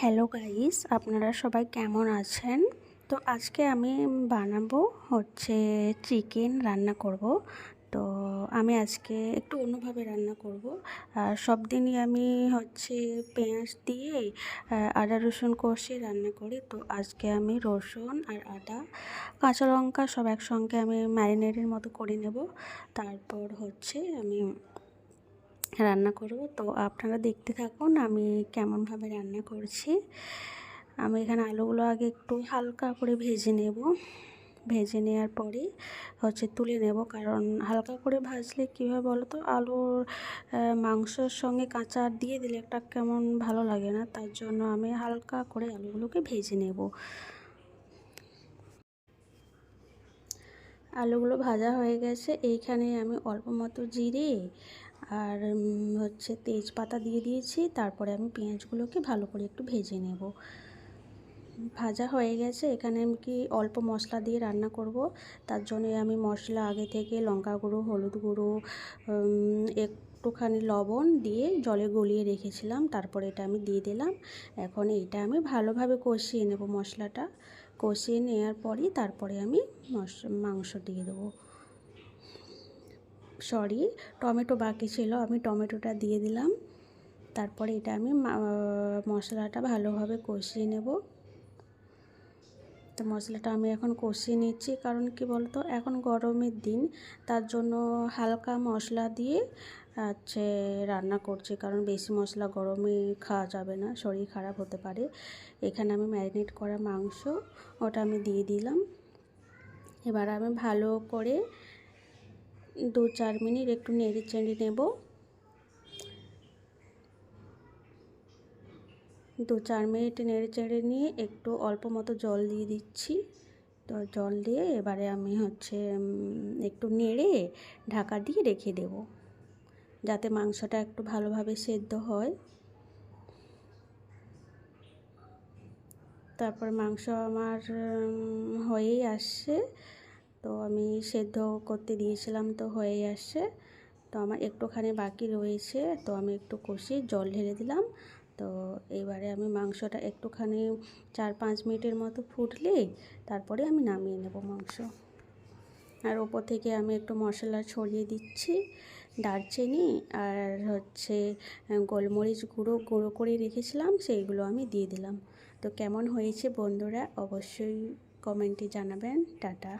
Hello guys আপনারা সবাই কেমন আছেন? তো আজকে আমি বানাবো হচ্ছে চিকেন রান্না করব। তো আমি আজকে একটু অন্যভাবে রান্না করব। আর সব দিনই আমি হচ্ছে পেঁয়াজ দিয়ে আদা, রসুন কষে রান্না করি। তো আজকে আমি রসুন আর আদা, কাঁচা লঙ্কা সব একসঙ্গে আমি ম্যারিনেটের মতো করে নেব। তারপর হচ্ছে আমি রান্না করব। তো আপনারা দেখতে থাকুন আমি কেমনভাবে রান্না করছি। আমি এখানে আলুগুলো আগে একটু হালকা করে ভেজে নেব। ভেজে নেওয়ার পরে হচ্ছে তুলে নেব। কারণ হালকা করে ভাজলে কীভাবে বলো তো আলুর মাংসর সঙ্গে কাঁচা দিয়ে দিলে একটা কেমন ভালো লাগে না। তার জন্য আমি হালকা করে আলুগুলোকে ভেজে নেব। আলুগুলো ভাজা হয়ে গেছে। এইখানে আমি অল্প মতো জিরে আর হচ্ছে তেজপাতা দিয়ে দিয়েছি। তারপরে আমি পেঁয়াজগুলোকে ভালো করে একটু ভেজে নেব। ভাজা হয়ে গেছে। এখানে আমি কি অল্প মশলা দিয়ে রান্না করব? তার জন্য আমি মশলা আগে থেকে লঙ্কা গুঁড়ো, হলুদ গুঁড়ো একটুখানি লবণ দিয়ে জলে গলিয়ে রেখেছিলাম। তারপরে এটা আমি দিয়ে দিলাম। এখন এটা আমি ভালোভাবে কষিয়ে নেব মশলাটা। কষিয়ে নেওয়ার পরই তারপরে আমি মাংস দিয়ে দেবো। সরি, টমেটো বাকি ছিল, আমি টমেটোটা দিয়ে দিলাম। তারপরে এটা আমি মশলাটা ভালোভাবে কষিয়ে নেব। তো মশলাটা আমি এখন কষিয়ে নিচ্ছি, কারণ কি বলতো, এখন গরমের দিন, তার জন্য হালকা মশলা দিয়ে হচ্ছে রান্না করছি, কারণ বেশি মশলা গরমে খাওয়া যাবে না, শরীর খারাপ হতে পারে। এখানে আমি ম্যারিনেট করা মাংস, ওটা আমি দিয়ে দিলাম। এবার আমি ভালো করে দু চার মিনিট একটু নেড়ে চেড়ে নেব। দু চার মিনিট নেড়ে চেড়ে নিয়ে একটু অল্প মতো জল দিয়ে দিচ্ছি। তো জল দিয়ে এবারে আমি হচ্ছে একটু নেড়ে ঢাকা দিয়ে রেখে দেব। যাতে মাংসটা একটু ভালোভাবে সেদ্ধ হয়। তারপর মাংস আমার হয়েই আসছে। তো আমি সেদ্ধ করতে দিয়েছিলাম তো হয়েই আসছে। তো আমার একটুখানি বাকি রয়েছে। তো আমি একটু কষিয়ে জল ঢেলে দিলাম। তো এবারে আমি মাংসটা একটুখানি চার পাঁচ মিনিটের মতো ফুটলে তারপরে আমি নামিয়ে নেব মাংস। আর ওপর থেকে আমি একটু মশলা ছড়িয়ে দিচ্ছি। দারচিনি আর হচ্ছে গোলমরিচ গুঁড়ো গুঁড়ো করে রেখেছিলাম, সেইগুলো আমি দিয়ে দিলাম। তো কেমন হয়েছে বন্ধুরা অবশ্যই কমেন্টে জানাবেন। টাটা।